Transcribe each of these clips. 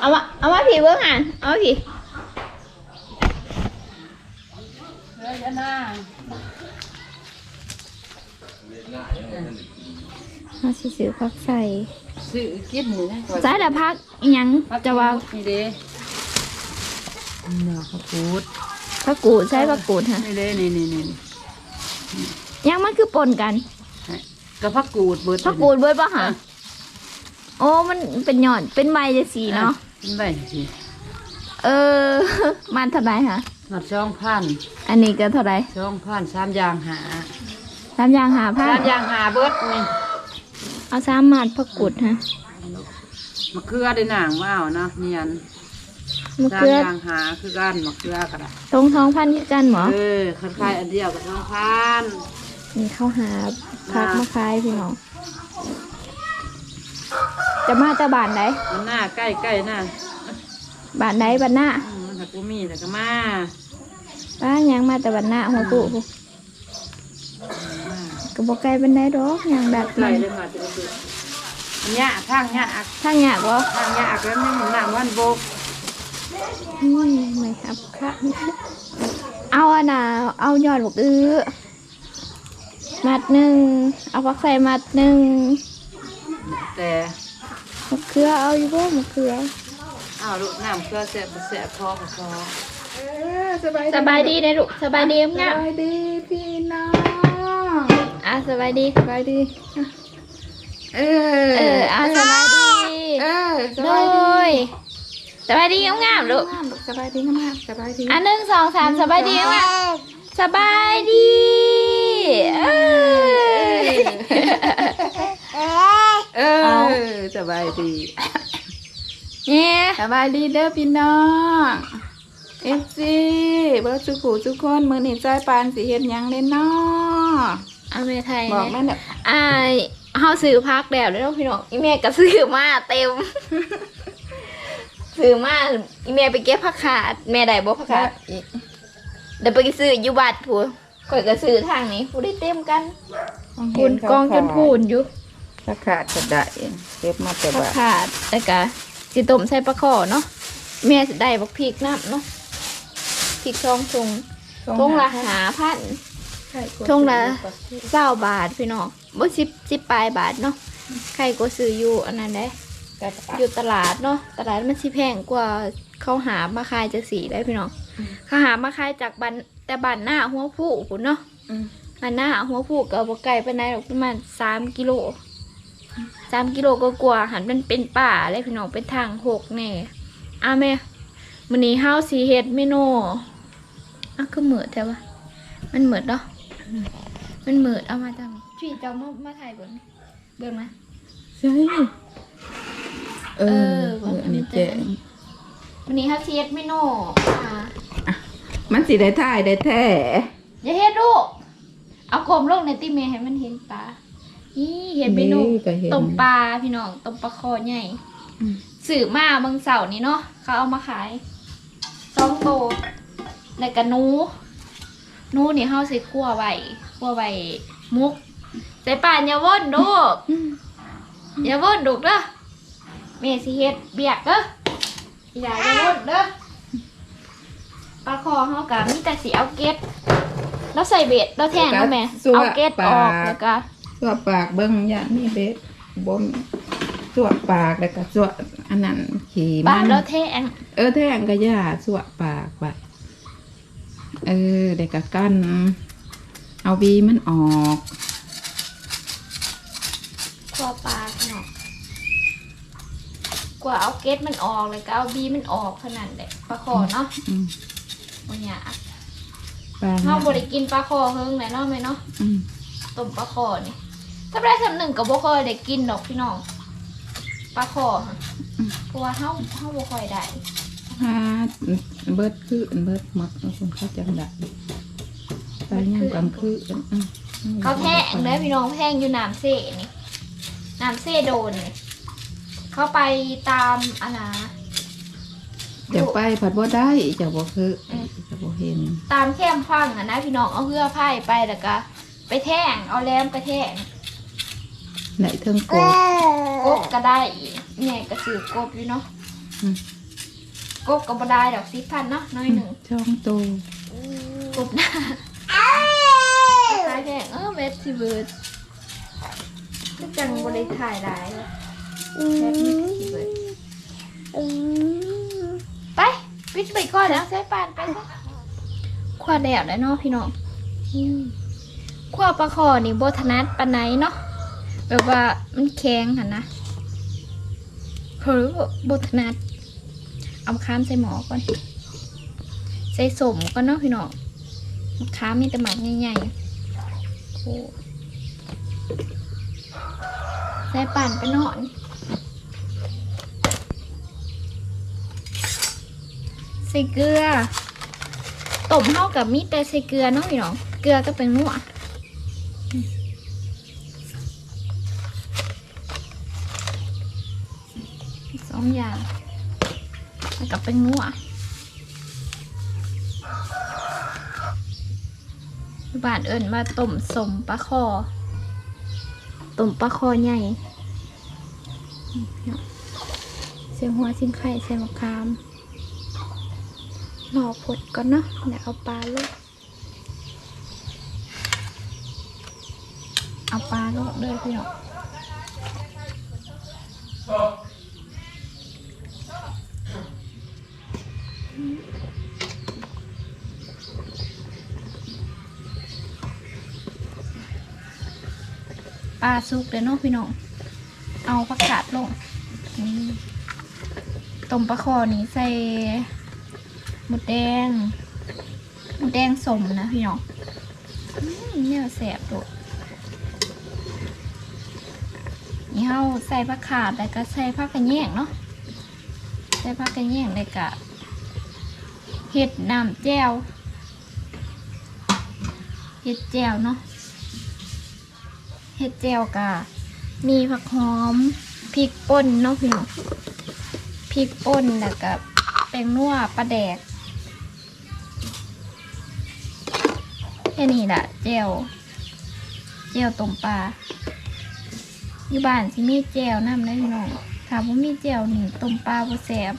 เอามาเอามาผีเบิ้งหันเอามาผีเฮ้ยอันน่ะเอาสิซื้อพักใส่ซื้อกินนี่นะใส่แต่พักอิหยังจะว่านี่เด้เนื้อข้าวปูดพักกูดใส่พักกูดฮะนี่เด้นี่นี่นี่ยังมันคือปนกันกับผักกูดเบิดพักกูดเบิ้ป่ะฮะโอ้มันเป็นหย่อนเป็นใบจะสีเนาะ เป็นใบสิเออ มันเท่าไหรฮะหนัดช่องพันอันนี้ก็เท่าไหรช่องพันสามอย่างหาสามอย่างหาผ้าสามอย่างหาเบิดนี่เอาสามมาดพักกูดฮะมะเขือได้หนังมาเอานะเนียนมะสามเขืออย่างหาคือกันมะเขือกระดาษตรงท้องพันที่กันหมอเออคล้ายๆอันเดียวกับช่องพันนี่เข้าหาพักมาคายพี่น้อง จะมาจะบานไหนมันหน้าใกล้ใกล้ๆหน้าบานไหนบานหน้าอืมมันถักกูมีแต่ก็มาป้ายังมาแต่บานหน้าหัวปู่พูก็บอกไกลเป็นได้ดอกยังดัดไกลมันเลยมาจะดูอันเนี้ยทางเนี้ยอักทางอยากวะทางเนี้ยอักแล้วนี่มันหนังวันโบกนี่ไม่ครับครับเอาอะนะเอายอดบอกอื้อมัดหนึ่งเอาพักใส่มัดหนึ่งแต่มะเขือเอาอยู่บ่มะเขืออ้าวลูกน้ำเกลือแสบบ่แสบพอกับพอสบายสบายดีนะลูกสบายดีสงามบายดีพี่น้องอะสบายดี สบายดีเออเอออะสบายดีเออสโดบายดียสบายดีงามๆลูกสบายดีมากสบายดีอันหนึ่งสองสามสบายดีงามๆสบายดีเอ้ย เอ เอาอสบายดีเนี่ยสบายดีเด้อพี่น้องเอฟซีเบิร์ดสุขุทุกคนมือนี่จอยปานสีเฮ็ดหยังเล่นน้อเอาเมไทยบอกนะนั่นแหละอ่าเฮาซื้อพักแล้วเด้อพี่น้องอีเมก็ซื้อมาเต็มซื้อมาอีเมไปเก็บผักขาด แม่ได้บ่ผักขาดเดี๋ยวไปซื้ออยู่บัดพูข่อยก็ซื้อทางนี้ผู้ได้เต็มกันพูนกองจนพูนอยู่ ราคาดจะได้เก็บมาแต่ผักบาทขาดแต่ก็สิต้มใส่ปลาขอเนาะแม่สิได้บักพริกน้ำเนาะพริกซองทงทงละหาพันทงละเศร้าบาทพี่น้องบ่สิบสิบปลายบาทเนาะใครก็ซื้ออยู่อันนั้นได้อยู่ตลาดเนาะตลาดมันสิแพงกว่าเขาหามาขายจากสีได้พี่น้องเขาหามาขายจากบันแต่บันหน้าหัวผู้พุ่นเนาะอืมบันหน้าหัวผู้ก็บ่ไกลปานใดหรอกประมาณสามกิโล สามกิโลก็กว่าหันมันเป็นป่าเลยพี่น้องเป็นทางหกแน่อ้าแม่มื้อนี้เฮาสิเฮ็ดเมนูอะก็เหมือดแท้วะมันเหมือดเนาะมันเหมือดเอามาจังพี่เจ้ามามาถ่ายเบิ่งเบิ่งนะใช่เอเอออเอออันนี้เจ๊งวันนี้ครับเชฟเมนูอ่ามันสิได้ท่ายได้แท้อย่าเฮ็ดลูกเอากลมลงในติเมให้มันเห็นปลา นี่เห็นเมนูก็เห็น ต้มปลาพี่น้องต้มปลาคอใหญ่อืมสื่อมาเมืองเสาร์นี้เนาะเขาเอามาขายสองโตแล้วก็หนูหนูนี่เฮาใส่คั่วไว้คั่วไว้มุกใส่ป่านอย่าว่นลูกอย่าว่นลูกเด้อแม่สิเฮ็ดเบียกเด้ออย่าอย่าว่นเด้อปลาคอเฮากะมีแต่สีเอาเกตแล้วใส่เบ็ดแล้วแทงแล้วแม่เอาเกตออกแล้วก็ สวปากเบิ้งอย่างนี้เบ็ดบ่มสวปากแล้วก็สวอันนั้นขี่ปลามันแล้วแทงเออแท่งก็ย่าสวปากไปเออเด็กก็กั้นเอาบีมันออกกลัวปลาเนาะกว่าเอาเกตมันออกเลยก็เอาบีมันออกขนาดเด็ปลาคอเนาะอืมโอ้ยากปลาเฮาบ่ได้กินปลาคอเฮิงเลยเนาะแม่เนาะอืมต้มปลาคอนี่ ถ้าได้สำหนึ่งก็บ่ค่อยได้กินดอกพี่น้องปลาคอค่ะเพราะว่าเฮาเฮาบ่ค่อยได้ฮาเบิดคือเบิดหมักเอาคนเข้าจังได้ปลาย่างกลางคืออืมเขาแทงเลยพี่น้องแทงอยู่น้ำเสนี่น้ำเสโดนนี่เขาไปตามอันนะ เดี๋ยวไปผัดบ่ได้จะบ่คืออืมจะบ่เห็นตามแคมฟังอะนะพี่น้องเอาเพื่อไพ่ไปแล้วก็ไปแท่งเอาแรมไปแท่ง ไหนเทิงโกบกบก็ได้อีกแม่ก็ซื้อกบอยู่เนาะอืมกบกับบได้ดอกสิพันเนาะน้อยหนึ่งช่องโตกบหน้าถ่ายแดงเออเวทสิเบิร์ดก็จังบริถ่ายหลายเลยแค่นี้สิเบิร์ดไปปิดไปก่อนนะใส่ปานไปซะขวาแดดแล้วเนาะพี่น้องขวาปลาคอนี่โบทนัดปานไหนเนาะ แบบว่ามันแข็งหันนะเฮ้ยโบทนัดเอาข้ามใส่หมอก่อน ใส่สมก่อนเนาะพี่น้องมะขามมีแต่หมักใหญ่ๆโอ้ใส่ป่านไปนอยใส่เกลือต้มเท่ากับมีแต่ใส่เกลือเนาะพี่น้องเกลือก็เป็นนัว องอย่างแล้วก็เป็นนัวบ้านเอิญมาต้มสมปลาคอต้มปลาคอใหญ่เสียหัวสิงไข่ใส่มะขามรอผดก่อนเนาะเดี๋ยวเอาปลาลูกเอาปลาลูกเลยพี่น้อง ปลาสุกเลยเนาะพี่น้อง เอาผักกาดลงนี่ต้มปลาคอนี้ใส่หมดแดง หมดแดงสมนะพี่น้องเนี่ยแสบโดดนี่เฮาใส่ผักขาดแล้วก็ใส่ผักกระแยงเนาะ ใส่ผักกระแยงเลยกะเห็ดน้ำแจ่วเห็ดแจ่วเนาะ เห็ดแจ่วกะมีผักหอมพริกป่นเนาะพี่น้องพริกป่นแล้วก็แป้งนัวปลาแดกแค่นี้แหละแจ่วแจ่วต้มปลาอยู่บ้านสิมีแจ่วน้ำได้พี่น้องถ้าว่ามีแจ่วนี่ต้มปลาบ่แซ่บ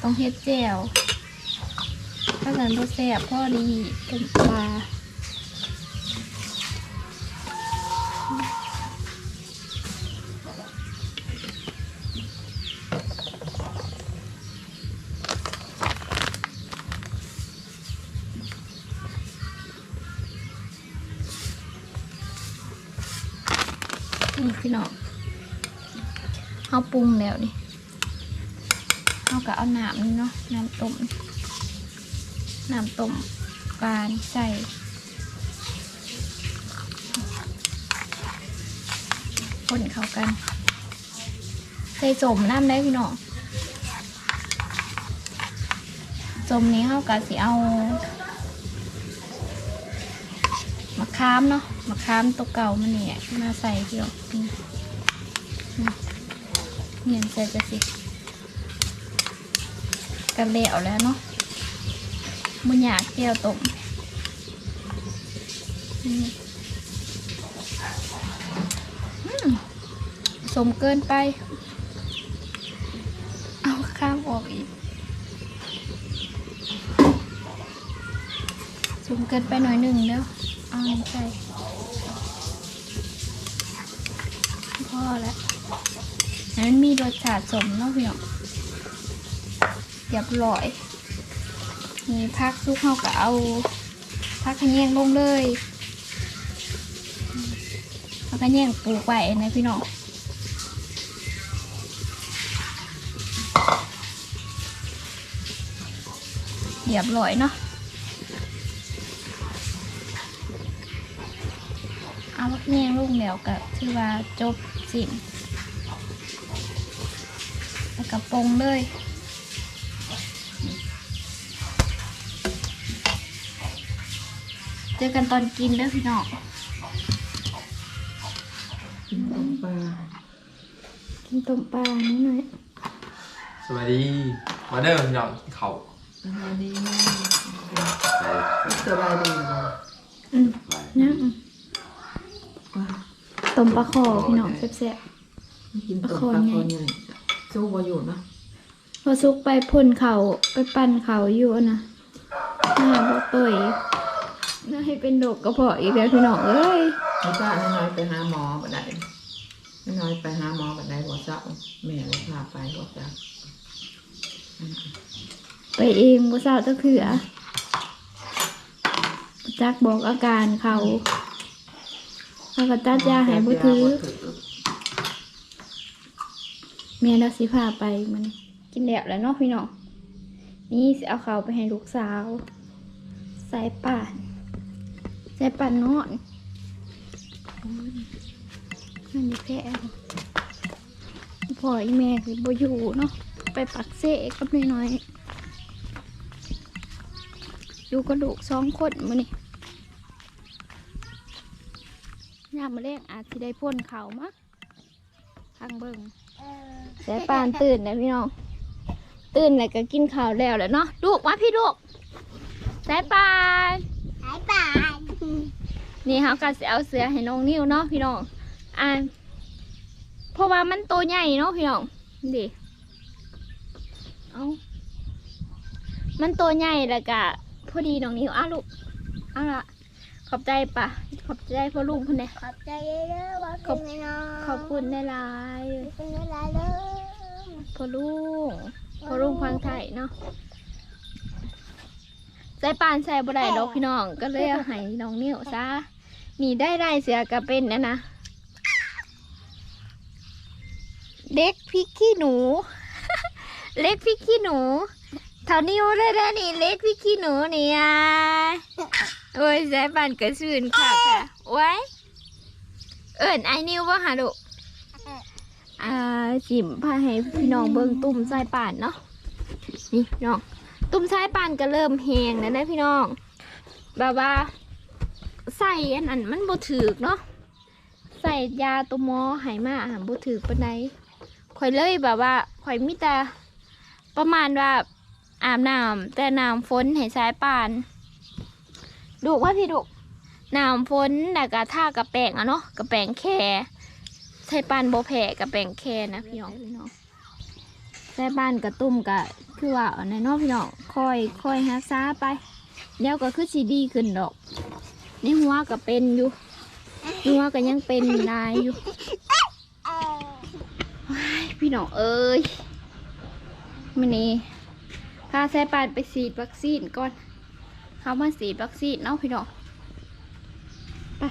ต้องเฮ็ดแจ่วถ้าเกิดบ่แซ่บพอดีต้มปลา เอาปรุงแล้วนี่เอากับเอาน้ำนี่เนาะน้ำต้มน้ำต้มปลานใส่คนเข้ากัน ใส่สมน้ำได้พี่น้องสมนี้เข้ากะสิเอามะขามเนาะมะขามตัวเก่ามันเนี่ยมาใส่พี่น้องนี่ เนียนใส่จะสิกันเละแล้วเนาะมันอยากเกี่ยวต้มนี่อืมสมเกินไป เอาข้ามออกอีก สมเกินไปหน่อยหนึ่งแล้วเอาใส่ มันมีรสชาติสมเนาะพี่น้องเรียบร้อยมีพักซุกเขาก็เอาพักขะแยงลงเลยพักขะแยงปลูกไว้นะพี่น้องเรียบร้อยเนาะเอาพักแยงลงแล้วก็ถือว่าจบสิ้น แล้วก็ปรุงเลยเจอกันตอนกินเด้อพี่น้องกินต้มปลากินต้มปลานิดหน่อยสวัสดี มาเด้อพี่น้องกินเขาวสบายดีมากสบายดีเหรออืมนะอืมว่าต้มปลาคอพี่น้องแซ่บกินต้มปลาคอใหญ่ สู้บ่อยู่เนาะพอซุกไปพ่นเขาไปปั่นเขาอยู่อะนะหน้าบ่เปื่อยน่าให้เป็นโรคกระเพาะอีกแล้วพี่น้องเอ้ยไม่กล้าน้อยๆไปหาหมอบ่ได้น้อยๆไปหาหมอบ่ได้บ่เศร้าแม่เลยพาไปบ่จ้าไปเองบ่ทราบจักเถือบ่จักบอกอาการเขาเขาก็จัดยาให้บ่ถือ แม่เราสิพาไปมันกินแล้วแล้วเนาะพี่น้องนี่สิเอาเขาไปให้ลูกสาว ใส่ป่านใส่ป่านนอนนั่นอยู่แค่พ่อแม่คือบ่อยู่เนาะไปปักเสกับน้อยๆอยู่กับลูกสองคนมื้อนี้ยามมื้อแรกอาจสิได้พ่นเขาวมะทางเบิ่ง สายปานตื่นนะพี่น้อง ตื่นแล้วก็กินข้าวแล้วแหละเนาะ ลูกมาพี่ลูกสายปานหายป่าน นี่เขาก็สิเอาเสือให้น้องนิ้วเนาะพี่น้อง อ่าเพราะว่ามันโตวใหญ่เนาะพี่น้องดิเอามันโตวใหญ่แล้วก็พอดีน้องนิ้วอะลูกเอาละ ขอบใจปะขอบใจพ่อลุงคนนี้ขอบใจเยอะๆว่าเป็นไงน้องขอบคุณในลายเป็นเวลาเลยๆพ่อลุงพ่อลุงฟังไทยเนาะใจปานใส่บ่ได้ดอกพี่น้องก็เลยเอาให้น้องนิ้วซะนี่ได้ได้เสือก็เป็นนะนะเด็กพริกขี้หนู เล็กพริกขี้หนูเท่านิ้วได้ได้นี่เล็กพริกขี้หนูเนี่ยโอ้ยใจปานกระสืนค่ะค่ะไว้เอิญไอ้นิ้วว่าหาดุอ่าจิมพาให้พี่น้องเบิ่งตุ่มใจปานเนาะนี่พี่น้องตุ้มซ้ายปานก็เริ่มแหงแล้วนะพี่น้องแบบว่าใส่อันนั้นมันบ่ถือกเนาะใส่ยาตัวหมอใหายมาหาบ่ถือกปานใดข่อยเลยแบบว่าข่อยมีแต่ประมาณว่า อาบน้ำแต่น้ำฝนให้สายปานดูว่าพี่ดูน้ำฝนแล้วก็ท่ากระแปงอะเนาะกระแปงแค่ใช้ปานบ่แพ้กระแปงแค่นะพี่น้องพี่น้องใส่บ้านกระตุ้มกะคือว่าเอาในเนอกพี่น้องคอยคอยหาซาไปเดี๋ยวก็คือสีดีขึ้นดอกในหัวก็เป็นอยู่หัวก็ยังเป็นลายอยู่ว้ายพี่น้องเอ้ยมันนี้ พาใส่ปานไปฉีดวัคซีนก่อนเขามาฉีดวัคซีนเนาะพี่น้องไป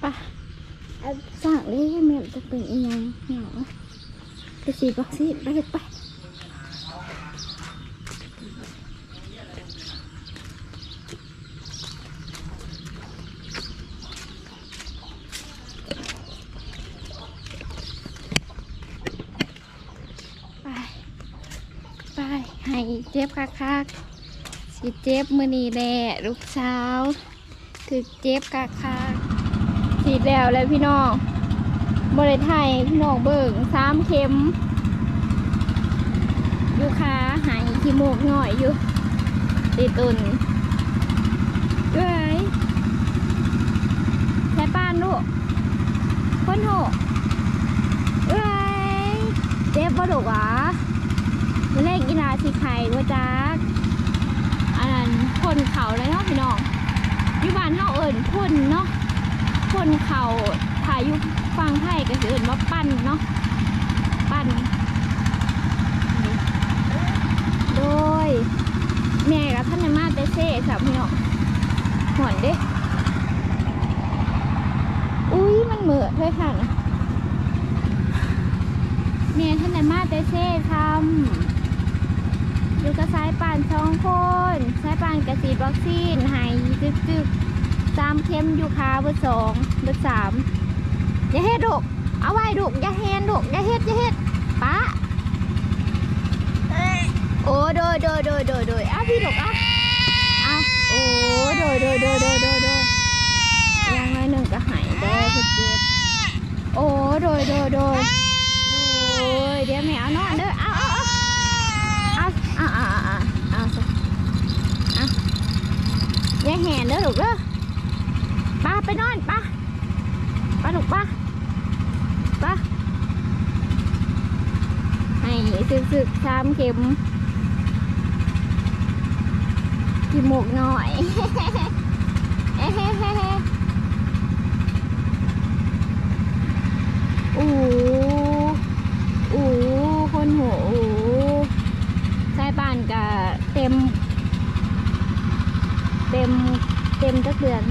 ไปสั่งเลยแม่จะเป็นอีหยังพี่น้องไปฉีดวัคซีนไปเลยไปไป ไป ให้ เจ็บคักๆสิเจ็บมือนีแหละลูกสาวถึกเจ็บคักๆฉีดแล้วเลยพี่น้องบริไทยพี่น้องเบิ่งสามเข็มอยู่ขาหายขี้มูกง่อยอยู่ตีตุนเอ้ยใช้ป้านลูกคนโหเอ้ยเจ็บบ่ลูกหวะ มาเล่นกีฬาสีไข่ว่าจักอันนั้นพ่นเขาเลยเนาะพี่น้องยู่บ้านเฮาเอิญพ่นเนาะพ่นเขาถ่ายยู่ฟังไทยก็คืออื่นว่าปั้นเนาะปั้น โดย แม่กับท่านมาเตเซ่สับพี่น้องหอนเด้อุ้ยมันเหมือดเลยค่ะนะแม่ท่านในมาเตเซ่ทำ อยู่กับสายป่านสองคนสายป่านกระสีวัคซีนหายจึกจึกๆสามเข็มอยู่ขาเบอร์สองเบอร์สามอย่าเฮ็ดลูกเอาไว้ลูกอย่าเฮ็ดลูกอย่าเฮ็ดอย่าเฮ็ดป้าโอ้โดยโดยโดยโดยโดยอ้าพี่ลูกอ้าวอ้าโอ้โดยโดยโดยโดยโดยโดยยังไงหนึ่งก็หายได้เพิ่นเจ็บโอ้โดยโดยโดยโอ้ยเดี๋ยวแม่เอานอนเด้ออาเอาเอา แห่เด้อลูกเด้อป้าไปนอนป้าป้ลูกป้าป้าให้สึกสึกชามเข็มกินหมกหน่อย ดือน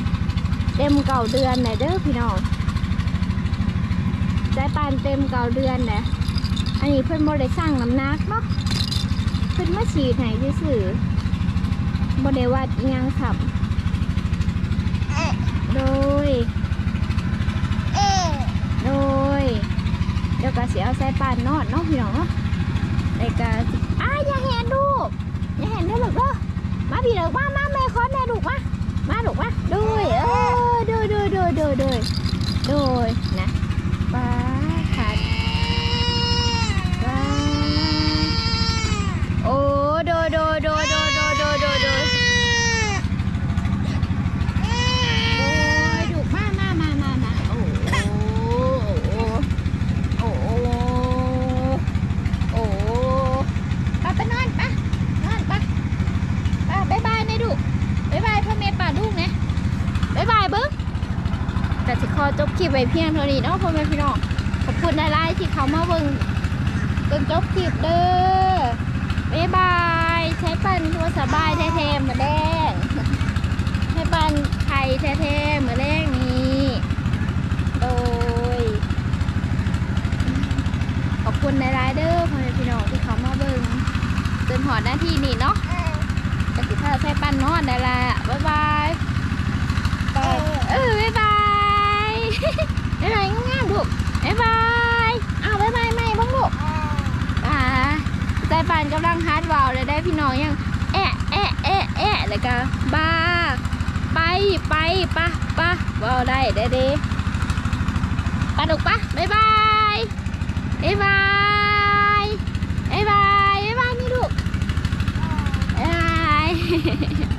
เต็มเก่าเดือนไหนเด้อพี่น้องใส่ปานเต็มเก่าเดือนนะอันนี้เพิ่นบ่ได้สร้างน้ำหนักเนาะเพิ่นมาฉีดให้ซื่อๆบ่ได้วัดยังสับโดย โดย เดี๋ยวก็สิเอาใส่ปานนอดเนาะพี่น้องเนาะแล้ก็สิอ้าอย่าแหนลูอย่าแหนเด้อลูกเด้อมาพี่เด้อมามาแม่ขอแม่ลูมา มาลูกมาโดยเออโดยโดยโดยโดยโดยโดยนะป้าขาดป้าโอ้โดยโดยโดยโดยโดยโดยโดยโดยโอ้ยดุมามามามามาโอ้โอ้โอ้โอ้โอ้ไปไปนอนไปนอนไปไปบายบายนะดุบายบายพ่อแม่ป่าลูกนะบายบายเบิ้งแต่สิขอจบค ลิปไว้เพียงเท่านี้เนาะพ่อแม่พี่น้องขอบคุณหลายๆที่เขามาเบิ่งจนจบคลิปเด้อบ๊ายบาย ใช้ปันตัวสบายแท้ๆมาแดงใช้ปันไข่แท้ๆมาแดงนี้ โดย ขอบคุณในายๆเด้อพ่อแม่พี่น้องที่เขามาเบิ่งจนหอดหน้าที่นี่เนาะกสิพาใช้ปันนอนได้ลาย บ๊ายบายอ้าวบ๊ายบายไม่บ้างลูกป่าใจปานกำลังฮาร์ดวอลเลยได้พี่น้องยังแอะแอะแอะแอะแล้วก็บ้า ไปไปปะปะวอลได้ได้ดีปะดุกปะบ๊ายบายบายบายบ๊ายบายบ๊ายไายนี่ลูกบ๊บาย